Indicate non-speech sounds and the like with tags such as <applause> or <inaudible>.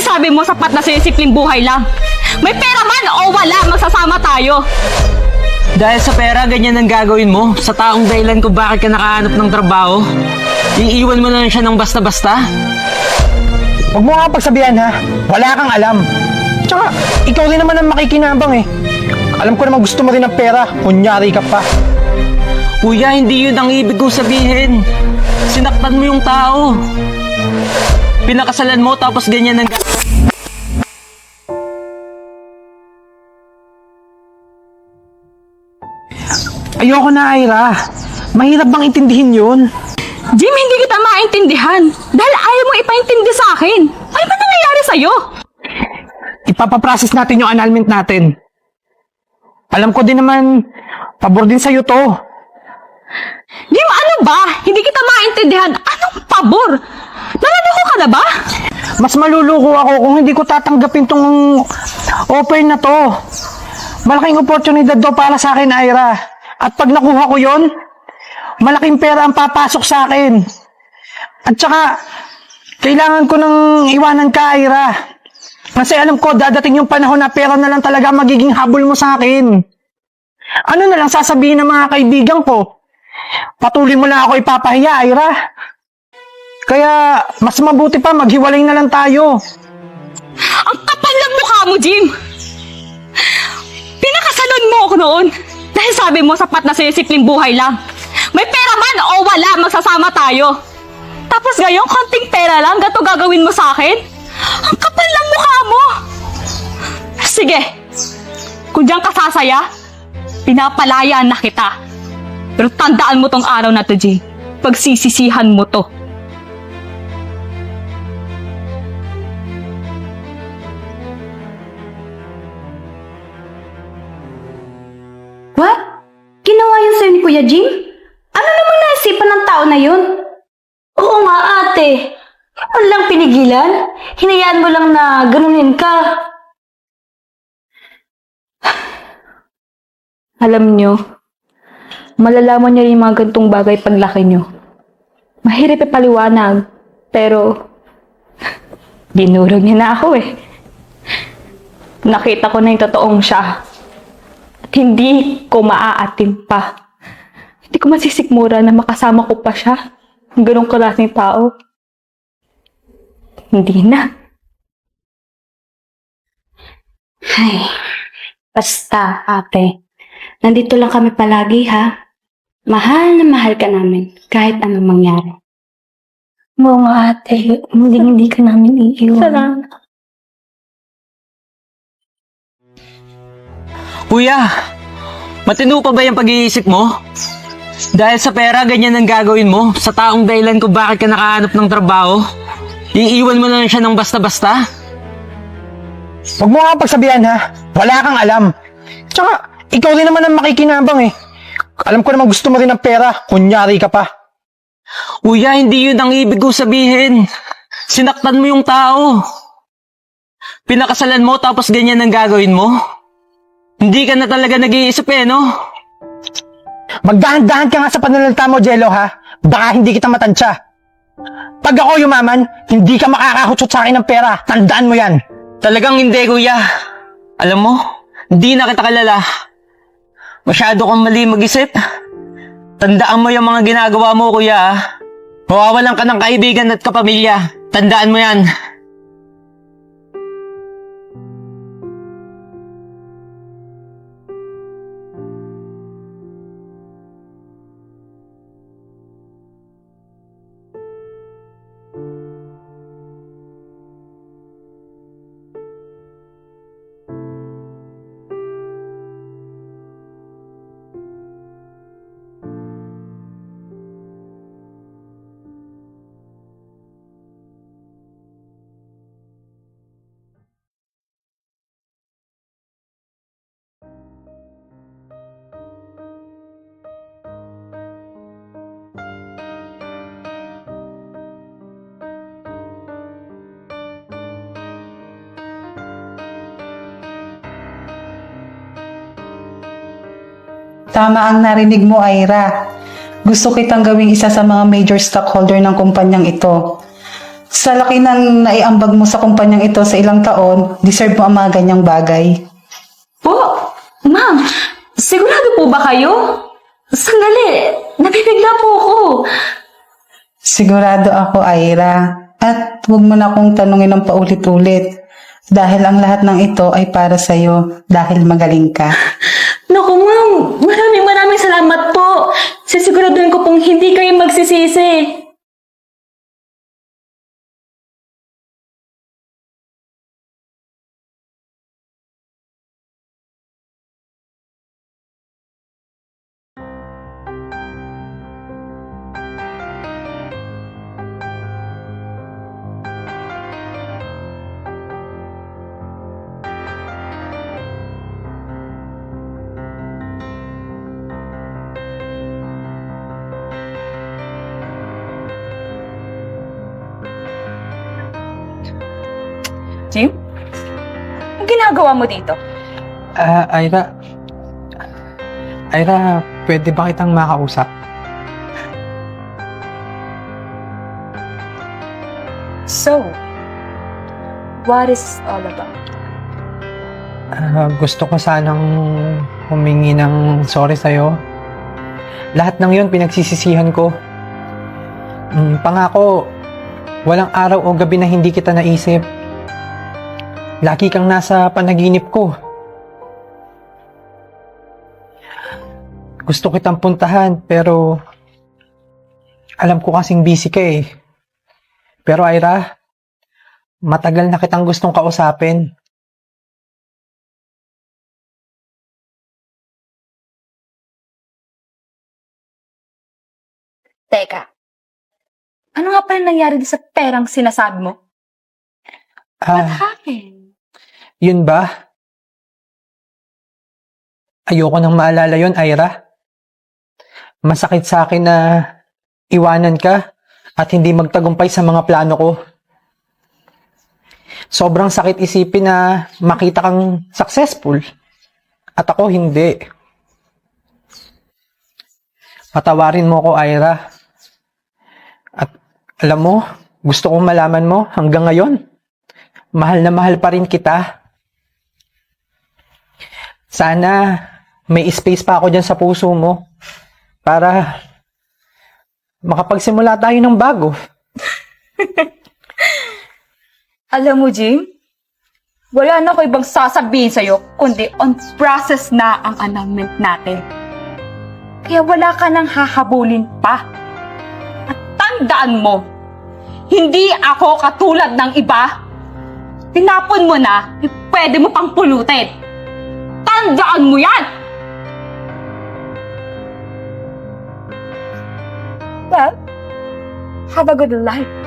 Sabi mo sapat na sa'yo simpleng buhay lang. May pera man o wala, magsasama tayo. Dahil sa pera, ganyan ang gagawin mo. Sa taong dahilan kung bakit ka nakahanap ng trabaho. Iiwan mo na lang siya ng basta-basta. Huwag mo nga pagsabihan ha. Wala kang alam. Tsaka, ikaw rin naman ang makikinabang eh. Alam ko naman gusto mo rin ng pera. Kunyari ka pa. Kuya, hindi yun ang ibig kong sabihin. Sinaktan mo yung tao. Pinakasalan mo tapos ganyan ang Ayoko na, Ira. Mahirap bang intindihin yun? Jim, hindi kita maintindihan. Dahil ayaw mo ipaintindi sa akin. Ano ba nangyayari sa'yo? Ipapaprocess natin yung annulment natin. Alam ko din naman, pabor din sa'yo to. Jim, ano ba? Hindi kita maintindihan. Anong pabor? Ka na ba? Mas maluluko ako kung hindi ko tatanggapin tong offer na to. Malaking oportunidad daw para sa akin, Ira. At pag nakuha ko yon, malaking pera ang papasok sa akin. At saka, kailangan ko nang iwanan ka, Ira. Kasi alam ko, dadating yung panahon na pera na lang talaga magiging habol mo sa akin. Ano na lang sasabihin ng mga kaibigan ko? Patuloy mo lang ako ipapahiya, Ira. Kaya, mas mabuti pa, maghiwalay na lang tayo. Ang kapal ng mukha mo, Jim! Pinakasalan mo ako noon. Dahil sabi mo sapat na sa'yo simpleng buhay lang. May pera man o wala, magsasama tayo. Tapos ngayon, konting pera lang, gato gagawin mo sa akin? Ang kapal ng mukha mo! Sige, kung diyan ka sasaya, pinapalayaan na kita. Pero tandaan mo tong araw na to, Jim. Pagsisisihan mo to. Kuya Jim? Ano naman naisipan ng tao na yun? Oo nga ate. Ano lang pinigilan? Hinayaan mo lang na ganunin ka. Alam nyo, malalaman nyo yung mga gantong bagay paglaki nyo. Mahirap ipaliwanag, pero dinurog niya na ako eh. Nakita ko na yung totoong siya. At hindi ko maaatim pa. Hindi ko masisikmura na makasama ko pa siya. Ang ganong klaseng tao. Hindi na. Ay, basta, ate. Nandito lang kami palagi, ha? Mahal na mahal ka namin, kahit anong mangyari. Oo nga ate, hindi hindi ka namin iiwan. Salamat. Kuya, matino pa ba yung pag-iisip mo? Dahil sa pera, ganyan ang gagawin mo. Sa taong dahilan kung bakit ka nakahanap ng trabaho. Iiwan mo na lang siya ng basta-basta. Huwag mo nga pagsabihan ha. Wala kang alam. Tsaka, ikaw rin naman ang makikinabang eh. Alam ko naman gusto mo rin ng pera. Kunyari ka pa. Kuya, hindi yun ang ibig kong sabihin. Sinaktan mo yung tao. Pinakasalan mo tapos ganyan ang gagawin mo. Hindi ka na talaga nag-iisip eh, no? Magdahan-dahan ka nga sa pananalita mo, Jello ha. Baka hindi kita matansya. Pag ako yumaman, hindi ka makakahutsot sa akin ng pera. Tandaan mo yan. Talagang hindi, kuya. Alam mo, hindi na kita kalala. Masyado kang mali mag-isip. Tandaan mo yung mga ginagawa mo, kuya. Mawawalan ka ng kaibigan at kapamilya. Tandaan mo yan. Tama ang narinig mo, Ira. Gusto kitang gawing isa sa mga major stockholder ng kumpanyang ito. Sa laki ng naiambag mo sa kumpanyang ito sa ilang taon, deserve mo ang mga ganyang bagay. Po, ma'am, sigurado po ba kayo? Sandali, nabibigla po ako. Sigurado ako, Ira. At huwag mo na akong tanungin ng paulit-ulit. Dahil ang lahat ng ito ay para sa'yo dahil magaling ka. <laughs> Naku ma'am, maraming maraming salamat po. Sisiguraduhin ko pong hindi kayo magsisisi. Ginagawa mo dito? Ah, Ira. Ira, pwede ba kitang makausap? So, what is this all about? Ah, gusto ko sanang humingi ng sorry sa'yo. Lahat ng yun pinagsisisihan ko. Mm, pangako, walang araw o gabi na hindi kita naisip. Lagi kang nasa panaginip ko. Gusto kitang puntahan pero alam ko kasing busy ka eh. Pero Ira, matagal na kitang gustong kausapin. Teka, ano nga pala nangyari sa perang sinasabi mo? What Ah, happened? Yun ba? Ayoko nang maalala yun, Ira. Masakit sa akin na iwanan ka at hindi magtagumpay sa mga plano ko. Sobrang sakit isipin na makita kang successful at ako hindi. Patawarin mo ko, Ira. At alam mo, gusto kong malaman mo hanggang ngayon, mahal na mahal pa rin kita. Sana may space pa ako dyan sa puso mo para makapagsimula tayo ng bago. <laughs> Alam mo, Jim, wala na ako ibang sasabihin sa'yo, kundi on process na ang annulment natin. Kaya wala ka nang hahabulin pa. At tandaan mo, hindi ako katulad ng iba. Tinapon mo na, eh, pwede mo pang pulutin. Tandaan mo yan! Well, have a good life.